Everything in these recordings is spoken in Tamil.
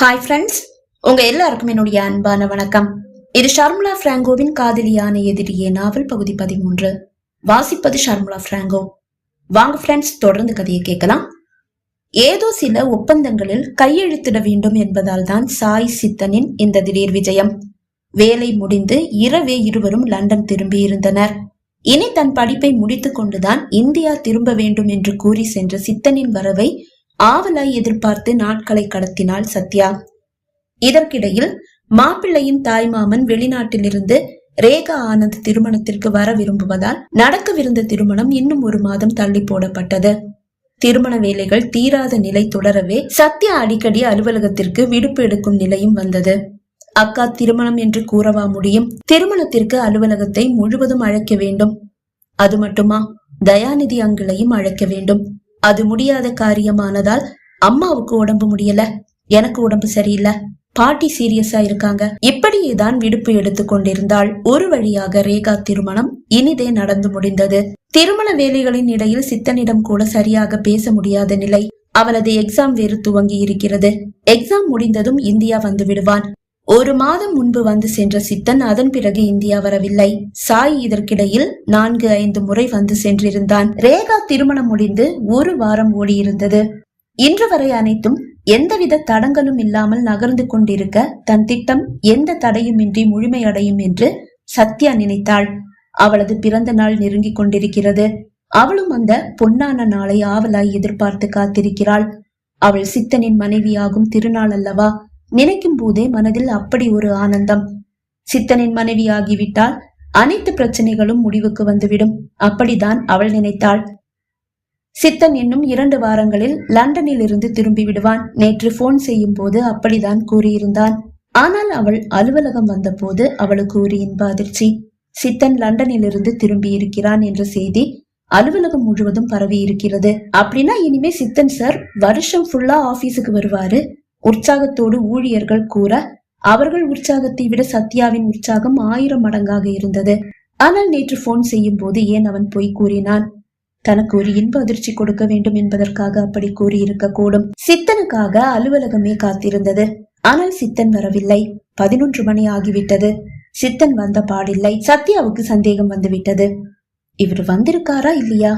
ஹாய் ஃப்ரெண்ட்ஸ் உங்க எல்லாருக்கும் என்னுடைய அன்பான வணக்கம். இது ஷர்முலா பிராங்கோவின் காதலியான எதிரியே நாவல் பகுதி பதிமூன்று. வாசிப்பது ஷர்முலா பிராங்கோ. வாங்க ஃப்ரெண்ட்ஸ் தொடர்ந்து கதையை கேட்கலாம். ஏதோ சில ஒப்பந்தங்களில் கையெழுத்திட வேண்டும் என்பதால் தான் சாய் சித்தனின் இந்த திடீர் விஜயம். வேலை முடிந்து இரவே இருவரும் லண்டன் திரும்பி இருந்தனர். இனி தன் படிப்பை முடித்துக் கொண்டுதான் இந்தியா திரும்ப வேண்டும் என்று கூறி சென்ற சித்தனின் வரவை ஆவலாய் எதிர்பார்த்து நாட்களை கடத்தினாள் சத்யா. இதற்கிடையில் மாப்பிள்ளையின் தாய்மாமன் வெளிநாட்டிலிருந்து ரேகா ஆனந்த் திருமணத்திற்கு வர விரும்புவதால் நடக்கவிருந்த திருமணம் இன்னும் ஒரு மாதம் தள்ளி போடப்பட்டது. திருமண வேலைகள் தீராத நிலை தொடரவே சத்யா அடிக்கடி அலுவலகத்திற்கு விடுப்பு எடுக்கும் நிலையும் வந்தது. அக்கா திருமணம் என்று கூறவா முடியும் திருமணத்திற்கு அலுவலகத்தை முழுவதும் அழைக்க வேண்டும். அது மட்டுமா? தயாநிதி அங்கிளையும் அழைக்க வேண்டும். அது முடியாத காரியமானதால் அம்மாவுக்கு உடம்பு முடியல. எனக்கு உடம்பு சரியில்லை. பாட்டி சீரியஸா இருக்காங்க. இப்படியேதான் விடுப்பு எடுத்து கொண்டிருந்தால் ஒரு வழியாக ரேகா திருமணம் இனிதே நடந்து முடிந்தது. திருமண வேலைகளின் இடையில் சித்தனிடம் கூட சரியாக பேச முடியாத நிலை. அவளது எக்ஸாம் வேறு துவங்கி இருக்கிறது. எக்ஸாம் முடிந்ததும் இந்தியா வந்து விடுவான். ஒரு மாதம் முன்பு வந்து சென்ற சித்தன் அதன் பிறகு இந்தியா வரவில்லை. சாய் இதற்கிடையில் நான்கு ஐந்து முறை வந்து சென்றிருந்தான். ரேகா திருமணம் முடிந்து ஒரு வாரம் ஓடியிருந்தது. இன்று வரை அனைத்தும் எந்தவித தடங்களும் இல்லாமல் நகர்ந்து கொண்டிருக்க தன் திட்டம் எந்த தடையுமின்றி முழுமையடையும் என்று சத்யா நினைத்தாள். அவளது பிறந்த நாள் நெருங்கிக் கொண்டிருக்கிறது. அவளும் அந்த பொன்னான நாளை ஆவலாய் எதிர்பார்த்து காத்திருக்கிறாள். அவள் சித்தனின் மனைவியாகும் திருநாள் அல்லவா? நினைக்கும் போதே மனதில் அப்படி ஒரு ஆனந்தம். சித்தனின் மனைவி ஆகிவிட்டால் அனைத்து பிரச்சனைகளும் முடிவுக்கு வந்துவிடும். அப்படிதான் அவள் நினைத்தாள். சித்தன் இன்னும் இரண்டு வாரங்களில் லண்டனில் இருந்து திரும்பி விடுவான் நேற்று போன் செய்யும் போது அப்படிதான் கூறியிருந்தான். ஆனால் அவள் அலுவலகம் வந்தபோது அவளுக்கு ஒரு இன்ப அதிர்ச்சி சித்தன் லண்டனில் இருந்து திரும்பி இருக்கிறான் என்ற செய்தி அலுவலகம் முழுவதும் பரவி இருக்கிறது அப்படின்னா இனிமே சித்தன் சார் வருஷம் ஃபுல்லா ஆபீஸுக்கு வருவாரு. உற்சாகத்தோடு ஊழியர்கள் கூற அவர்கள் உற்சாகத்தை விட சத்யாவின் உற்சாகம் ஆயிரம் மடங்காக இருந்தது. ஆனால் நேற்று போன் செய்யும் போது ஏன் அவன் பொய் கூறினான்? தனக்கு ஒரு இன்ப அதிர்ச்சி கொடுக்க வேண்டும் என்பதற்காக அப்படி கூறியிருக்க கூடும் சித்தனுக்காக அலுவலகமே காத்திருந்தது. ஆனால் சித்தன் வரவில்லை. பதினொன்று மணி ஆகிவிட்டது. சித்தன் வந்த பாடில்லை. சத்யாவுக்கு சந்தேகம் வந்துவிட்டது. இவர் வந்திருக்காரா இல்லையா?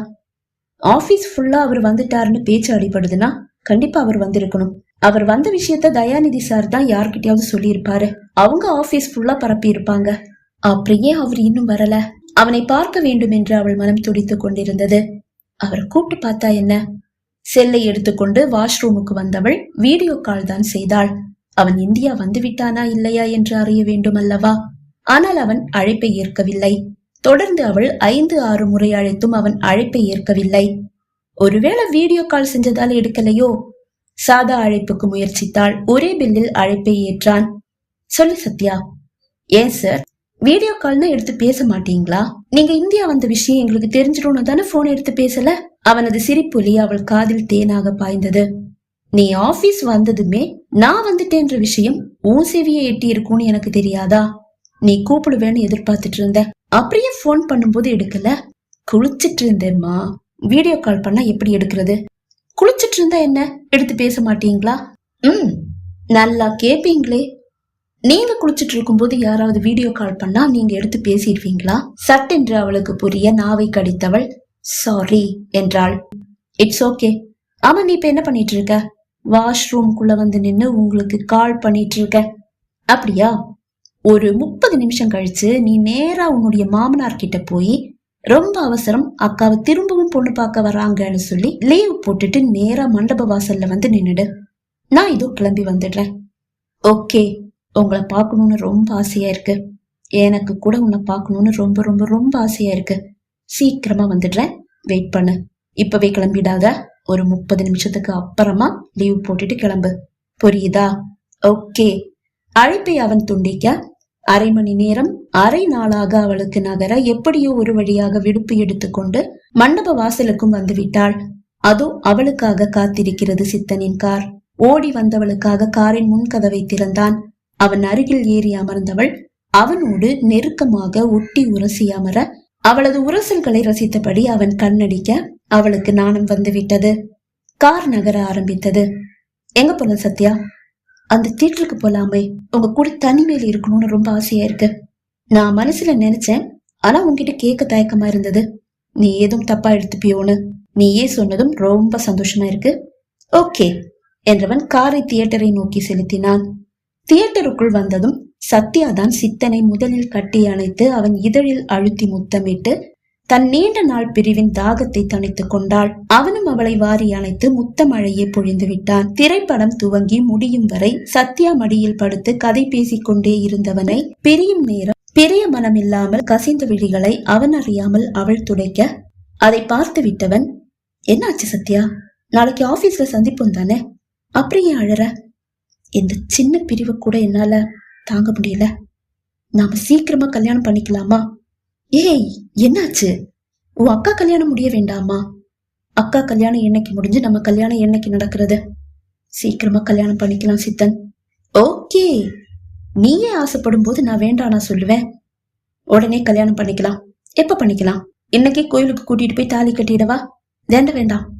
ஆபீஸ் ஃபுல்லா அவர் வந்துட்டாருன்னு பேச்சு அடிபடுதுன்னா கண்டிப்பா அவர் வந்திருக்கணும். அவர் வந்த விஷயத்த தயாநிதி சார் தான் யார்கிட்டயாவது சொல்லியிருப்பாரு. அவங்க ஆபீஸ் ஃபுல்லா பரப்பி இருப்பாங்க அப்படியே அவர் இன்னும் வரல. அவனை பார்க்க வேண்டும் என்று அவள் மனம் துடித்துக் கொண்டிருந்தது. அவரை கூப்பிட்டு பார்த்தா என்ன? செல்லை எடுத்துக்கொண்டு வாஷ்ரூமுக்கு வந்தவள் வீடியோ கால் தான் செய்தாள். அவன் இந்தியா வந்து விட்டானா இல்லையா என்று அறிய வேண்டும் அல்லவா? ஆனால் அவன் அழைப்பை ஏற்கவில்லை. தொடர்ந்து அவள் ஐந்து ஆறு முறை அழைத்தும் அவன் அழைப்பை ஏற்கவில்லை. ஒருவேளை வீடியோ கால் செஞ்சதால எடுக்கலையோ? சாதா அழைப்புக்கு முயற்சித்தாள். ஒரே பில்லில் அழைப்பை ஏற்றான். சொல்லு சத்யா. ஏன் சார் வீடியோ கால்னா எடுத்து பேச மாட்டீங்களா? நீங்க இந்தியா வந்த விஷயம் எங்களுக்கு தெரிஞ்சிடணும் தானே போன் எடுத்து பேசல? அவனது சிரிப்பொலி அவள் காதில் தேனாக பாய்ந்தது. நீ ஆபீஸ் வந்ததுமே நான் வந்துட்டேன்ற விஷயம் உன் செவியை எட்டி இருக்கும்னு எனக்கு தெரியாதா? நீ கூப்பிடுவேன்னு எதிர்பார்த்துட்டு இருந்த. அப்படியே போன் பண்ணும்போது எடுக்கல? குளிச்சிட்டு இருந்தேம்மா. வீடியோ கால் பண்ணா எப்படி எடுக்கிறது? குளிச்சிட்டு இருந்தா என்ன? எடுத்து பேச மாட்டீங்களா? ம் நல்லா கேப்பீங்களே. நீங்க குளிச்சிட்டு இருக்கும்போது யாராவது வீடியோ கால் பண்ணா நீங்க எடுத்து பேசிடுவீங்களா? சட்டென்று அவளுக்கு புரிய நாவை கடித்தவள் சாரி என்றாள். இட்ஸ் ஓகே ஆமா நீ இப்ப என்ன பண்ணிட்டு இருக்க வாஷ்ரூம்குள்ள வந்து நின்று உங்களுக்கு கால் பண்ணிட்டு இருக்க அப்படியா? ஒரு முப்பது நிமிஷம் கழிச்சு நீ நேரா உன்னுடைய மாமனார் கிட்ட போய் ரொம்ப அவசரம் அக்காவை திரும்பவும் பொண்ணு பார்க்க வராங்கன்னு சொல்லி லீவ் போட்டுட்டு நேரா மண்டப வாசல்ல வந்து நின்னுடு. நான் இதோ கிளம்பி வந்துடுறேன். ஓகே உங்களை பார்க்கணும்னு ரொம்ப ஆசையா இருக்கு. எனக்கு கூட உன்னை பார்க்கணும்னு ரொம்ப ரொம்ப ரொம்ப ஆசையா இருக்கு. சீக்கிரமா வந்துடுறேன். வெயிட் பண்ணு. இப்பவே கிளம்பிடாத. ஒரு முப்பது நிமிஷத்துக்கு அப்புறமா லீவ் போட்டுட்டு கிளம்பு. புரியுதா? ஓகே அழைப்பை அவன் துண்டிக்க அரை மணி நேரம் அரை நாளாக அவளுக்கு நகர எப்படியோ ஒரு வழியாக விடுப்பு எடுத்துக்கொண்டு மண்டப வாசலுக்கும் வந்து விட்டாள் அதோ அவளுக்காக காத்திருக்கிறது சித்தனின் கார். ஓடி வந்தவளுக்காக காரின் முன்கதவை திறந்தான். அவன் அருகில் ஏறி அமர்ந்தவள் அவனோடு நெருக்கமாக ஒட்டி உரசி அமர அவளது உரசல்களை ரசித்தபடி அவன் கண்ணடிக்க அவளுக்கு நாணம் வந்து விட்டது கார் நகர ஆரம்பித்தது. எங்க போல சத்யா? அந்த தியேட்டருக்கு போலாமே. உங்க கூட தனிமையில் இருக்கணும்னு ரொம்ப ஆசையா இருக்கு. நான் மனசுல நினைச்சேன் ஆனா உன்கிட்ட கேட்க தயக்கமா இருந்தது. நீ ஏதும் தப்பா எடுத்துப்பியோன்னு. நீயே சொன்னதும் ரொம்ப சந்தோஷமா இருக்கு. ஓகே என்றவன் காரை தியேட்டரை நோக்கி செலுத்தினான். தியேட்டருக்குள் வந்ததும் சத்யா தான் சித்தனை முதலில் கட்டி அணைத்து அவன் இதழில் அழுத்தி முத்தமிட்டு தன் நீண்ட நாள் பிரிவின் தாகத்தை தணித்துக் கொண்டாள். அவனும் அவளை வாரி அணைத்து முத்தமழையே பொழிந்து விட்டான். திரைப்படம் துவங்கி முடியும் வரை சத்யா மடியில் படுத்து கதை பேசிக் கொண்டே இருந்தவனை பிரியும் நேரம் பெரிய மனம் இல்லாமல் கசிந்த விழிகளை அவன் அறியாமல் அவள் துடைக்க அதை பார்த்து விட்டவன் என்னாச்சு சத்யா? நாளைக்கு ஆபீஸ்ல சந்திப்போம் தானே? அப்புறம் ஏன் அழற. இந்த சின்ன பிரிவை கூட என்னால தாங்க முடியல. நாம சீக்கிரமா கல்யாணம் பண்ணிக்கலாமா? ஏய் என்னாச்சு? உன் அக்கா கல்யாணம் முடிய வேண்டாமா? அக்கா கல்யாணம் என்னைக்கு முடிஞ்சு நம்ம கல்யாணம் என்னைக்கு நடக்கிறது? சீக்கிரமா கல்யாணம் பண்ணிக்கலாம் சித்தன். ஓகே. நீயே ஆசைப்படும் போது நான் வேண்டாம் நான் சொல்லுவேன். உடனே கல்யாணம் பண்ணிக்கலாம். எப்ப பண்ணிக்கலாம்? இன்னைக்கே கோயிலுக்கு கூட்டிட்டு போய் தாலி கட்டிடவா? வேண்ட வேண்டாம்.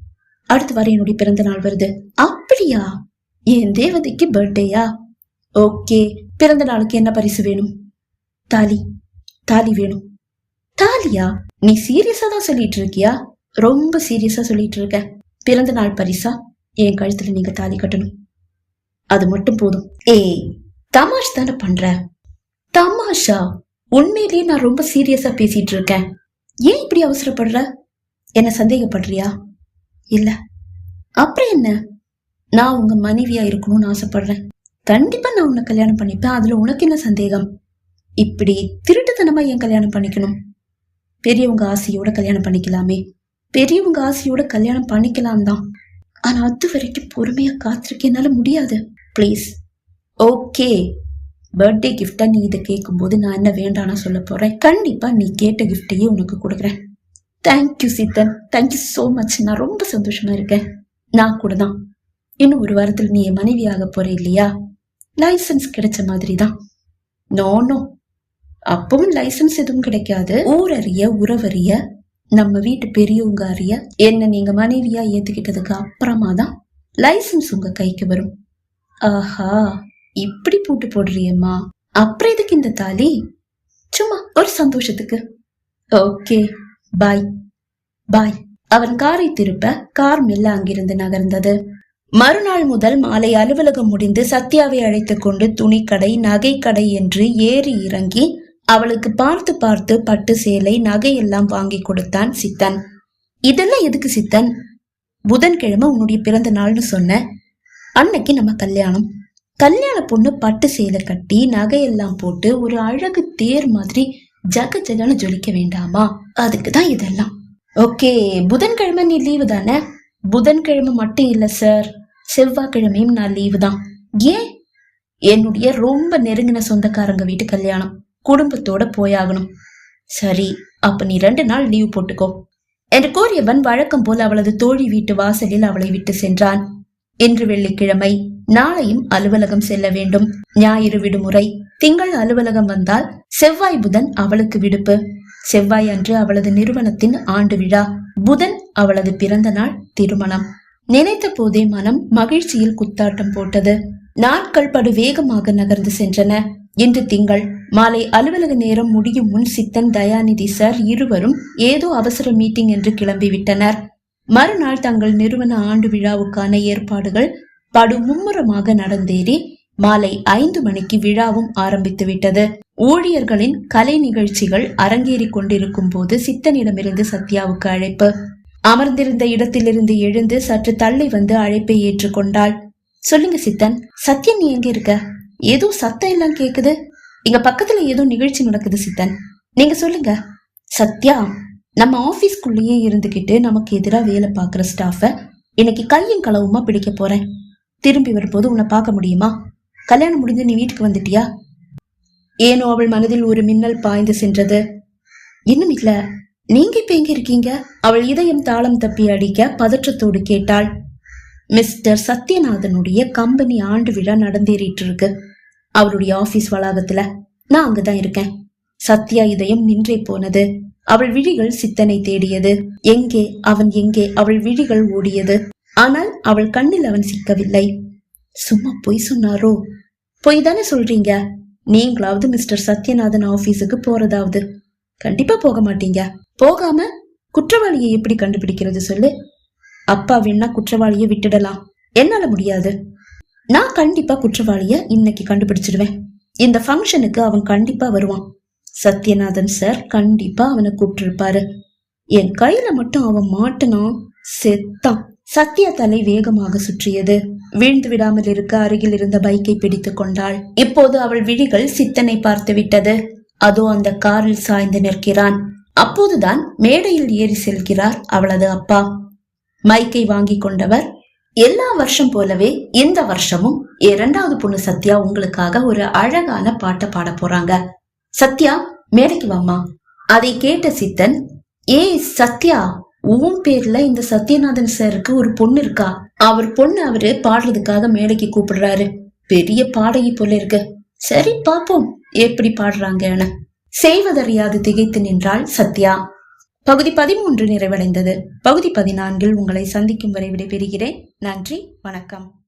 அடுத்து வர என்னுடைய பிறந்த நாள் வருது. அப்படியா? என் தேவதைக்கு பர்த்டேயா? ஓகே. பிறந்த நாளுக்கு என்ன பரிசு வேணும்? தாலி. தாலி வேணும். தாலியா? நீ சீரியஸா தான் சொல்லிட்டு இருக்கியா? ரொம்ப சீரியஸா சொல்லிட்டு இருக்க. பிறந்த நாள் பரிசா? என் கழுத்துல நீங்க தாலி கட்டணும். அது மட்டும் போதும். ஏய் தமாஷ் தானே பண்ற? தமாஷா? உண்மையிலேயே நான் ரொம்ப சீரியஸா பேசிட்டு இருக்கேன். ஏன் இப்படி அவசரப்படுற? என்ன சந்தேகப்படுறியா? இல்ல. அப்புறம் என்ன? நான் உங்க மனைவியா இருக்கணும்னு ஆசைப்படுறேன். கண்டிப்பா நான் உன்னை கல்யாணம் பண்ணிப்பேன். அதுல உனக்கு என்ன சந்தேகம்? இப்படி திருட்டுத்தனமா ஏன் கல்யாணம் பண்ணிக்கணும்? பெரியவங்க ஆசையோட கல்யாணம் பண்ணிக்கலாமே. பெரியவங்க ஆசையோட கல்யாணம் பண்ணிக்கலாம் தான். ஆனா அது வரைக்கும் பொறுமையா காத்திருக்க என்னால முடியாது. Please okay. பர்த்டே கிஃப்டா நீ இதை கேட்கும்போது நான் என்ன வேண்டானா சொல்ல போறேன். கண்டிப்பா நீ கேட்ட கிஃப்டையே உனக்கு கொடுக்குறேன். Thank you Seethan thank you so much நான் ரொம்ப சந்தோஷமா இருக்கேன். நான் கூட தான். இன்னும் ஒரு வாரத்தில் நீ என் மனைவி ஆக போற இல்லையா? லைசன்ஸ் கிடைச்ச மாதிரி தான். நோ நோ அப்பவும் லைசன்ஸ் எதுவும் கிடைக்காது. ஊரறிய உறவறிய நம்ம வீட்டு பெரியவங்க அறிய என்ன நீங்க மனைவியா ஏத்துக்கிட்டதுக்கு அப்புறமா தான் லைசன்ஸ் உங்க கைக்கு வரும். ஆஹா. இப்படி பூட்டு போடுறியம்மா? அப்புறம் எதுக்கு இந்த தாலி? சும்மா ஒரு சந்தோஷத்துக்கு. Okay bye. பாய். அவன் காரை திருப்ப கார் மெல்ல அங்கிருந்து நகர்ந்தது. மறுநாள் முதல் மாலை அலுவலகம் முடிந்து சத்யாவை அழைத்துக் கொண்டு துணிக்கடை நகைக்கடை என்று ஏறி இறங்கி அவளுக்கு பார்த்து பார்த்து பட்டு சேலை நகையெல்லாம் வாங்கி கொடுத்தான் சித்தன். இதெல்லாம் எதுக்கு சித்தன்? புதன்கிழமை உன்னுடைய பிறந்த நாள்னு சொன்ன. அன்னைக்கு நம்ம கல்யாணம். கல்யாண பொண்ணு பட்டு சேலை கட்டி நகையெல்லாம் போட்டு ஒரு அழகு தேர் மாதிரி ஜக ஜகன்னு ஜொலிக்க வேண்டாமா? அதுக்கு தான் இதெல்லாம். ஓகே புதன்கிழமை நீ லீவு தானே? புதன்கிழமை மட்டும் இல்லை சார் செவ்வாய்க்கிழமையும் நான் லீவு தான். ஏன்? என்னுடைய ரொம்ப நெருங்கின சொந்தக்காரங்க வீட்டு கல்யாணம். குடும்பத்தோட போயாகணும். சரி அப்ப நீ ரெண்டு நாள் லீவ் போட்டுக்கோ. என்று கூறியவன் வழக்கம் போல் அவளது தோழி வீட்டு வாசலில் அவளை விட்டு சென்றான். இன்று வெள்ளிக்கிழமை. நாளையும் அலுவலகம் செல்ல வேண்டும். ஞாயிறு விடுமுறை. திங்கள் அலுவலகம் வந்தால் செவ்வாய் புதன் அவளுக்கு விடுப்பு. செவ்வாய் அன்று அவளது நிறுவனத்தின் ஆண்டு விழா. புதன் அவளது பிறந்த நாள் திருமணம். நினைத்த போதே மனம் மகிழ்ச்சியில் குத்தாட்டம் போட்டது. நாட்கள் படு வேகமாக நகர்ந்து சென்றன. இன்று திங்கள். மாலை அலுவலக நேரம் முடியும் முன் சித்தன் தயாநிதி சார் இருவரும் ஏதோ அவசர மீட்டிங் என்று கிளம்பிவிட்டனர். மறுநாள் தங்கள் நிறுவன ஆண்டு விழாவுக்கான ஏற்பாடுகள் படு மும்முரமாக நடந்தேறி மாலை ஐந்து மணிக்கு விழாவும் ஆரம்பித்து விட்டது. ஊழியர்களின் கலை நிகழ்ச்சிகள் அரங்கேறி கொண்டிருக்கும் போது சித்தனிடமிருந்து சத்யாவுக்கு அழைப்பு. அமர்ந்திருந்த இடத்திலிருந்து எழுந்து சற்று தள்ளி வந்து அழைப்பை ஏற்றுக்கொண்டாள் சொல்லுங்க சித்தன் சத்யன் நீ எங்க இருக்க? ஏதோ சத்தம் எல்லாம் கேக்குது. இங்க பக்கத்துல ஏதோ நிகழ்ச்சி நடக்குது சித்தன். நீங்க சொல்லுங்க. சத்யா நம்ம ஆபீஸ்க்குள்ளேயே இருந்துகிட்டு நமக்கு எதிரா வேலை பார்க்குற ஸ்டாஃப இன்னைக்கு கையும் களவுமா பிடிக்க போறேன். திரும்பி வரும்போது உன்னை பார்க்க முடியுமா? கல்யாணம் முடிஞ்சு நீ வீட்டுக்கு வந்துட்டியா? ஏனோ அவள் மனதில் ஒரு மின்னல் பாய்ந்து சென்றது. இன்னும் இல்ல. நீங்க இப்ப எங்க இருக்கீங்க? அவள் இதயம் தாளம் தப்பி அடிக்க பதற்றத்தோடு கேட்டாள். மிஸ்டர் சத்யநாதனுடைய கம்பெனி ஆண்டு விழா நடந்தேறிட்டு இருக்கு அவருடைய ஆபீஸ் வளாகத்துல. நான் அங்கதான் இருக்கேன். சத்யா இதயம் நின்றே போனது. அவள் விழிகள் சித்தனை தேடியது. எங்கே அவன் எங்கே அவள் விழிகள் ஓடியது. ஆனால் அவள் கண்ணில் அவன் சிக்கவில்லை. சும்மா பொய் சொன்னாரோ? பொய் தானே சொல்றீங்க. நீங்களாவது மிஸ்டர் சத்யநாதன் ஆபீஸுக்கு போறதாவது. கண்டிப்பா போக மாட்டீங்க. போகாம குற்றவாளியை எப்படி கண்டுபிடிக்கிறது சொல்லு. அப்பா வேணா குற்றவாளியை விட்டுடலாம். என்னால முடியாது. நான் கண்டிப்பா குற்றவாளிய இன்னைக்கு கண்டுபிடிச்சிடுவேன். இந்த ஃபங்க்ஷனுக்கு அவன் கண்டிப்பா வருவான். சத்யநாதன் சார் கண்டிப்பா அவனை கூப்பிட்டுருப்பாரு. என் கையில மட்டும் அவன் மாட்டினான் செத்தான் சத்யா தலை வேகமாக சுற்றியது. வீழ்ந்து விடாமல் இருக்க அருகில் இருந்த பைக்கை பிடித்துக் கொண்டாள். இப்போது அவள் விழிகள் சித்தனை பார்த்து விட்டது. அதோ அந்த காரில் சாய்ந்து நிற்கிறான். அப்போதுதான் மேடையில் ஏறி செல்கிறார் அவளது அப்பா. மைக்கை வாங்கி கொண்டவர் எல்லா வருஷம் போலவே இந்த வருஷமும் இரண்டாவது பொண்ணு சத்யா உங்களுக்காக ஒரு அழகான பாட்டை பாட போறாங்க. சத்யா மேடைக்கு வாமா அதை கேட்ட சித்தன் ஏய் சத்யா உன் பேர்ல இந்த சத்யநாதன் சாருக்கு ஒரு பொண்ணு இருக்கா? அவர் பொண்ணு அவரு பாடுறதுக்காக மேடைக்கு கூப்பிடுறாரு. பெரிய பாடகி போல இருக்கு. சரி பாப்போம். எப்படி பாடுறாங்கன்னு செய்வதறியாது திகைத்து நின்றாள் சத்யா. பகுதி பதிமூன்று நிறைவடைந்தது. பகுதி பதினான்கில் உங்களை சந்திக்கும் வரை விடைபெறுகிறேன். நன்றி வணக்கம்.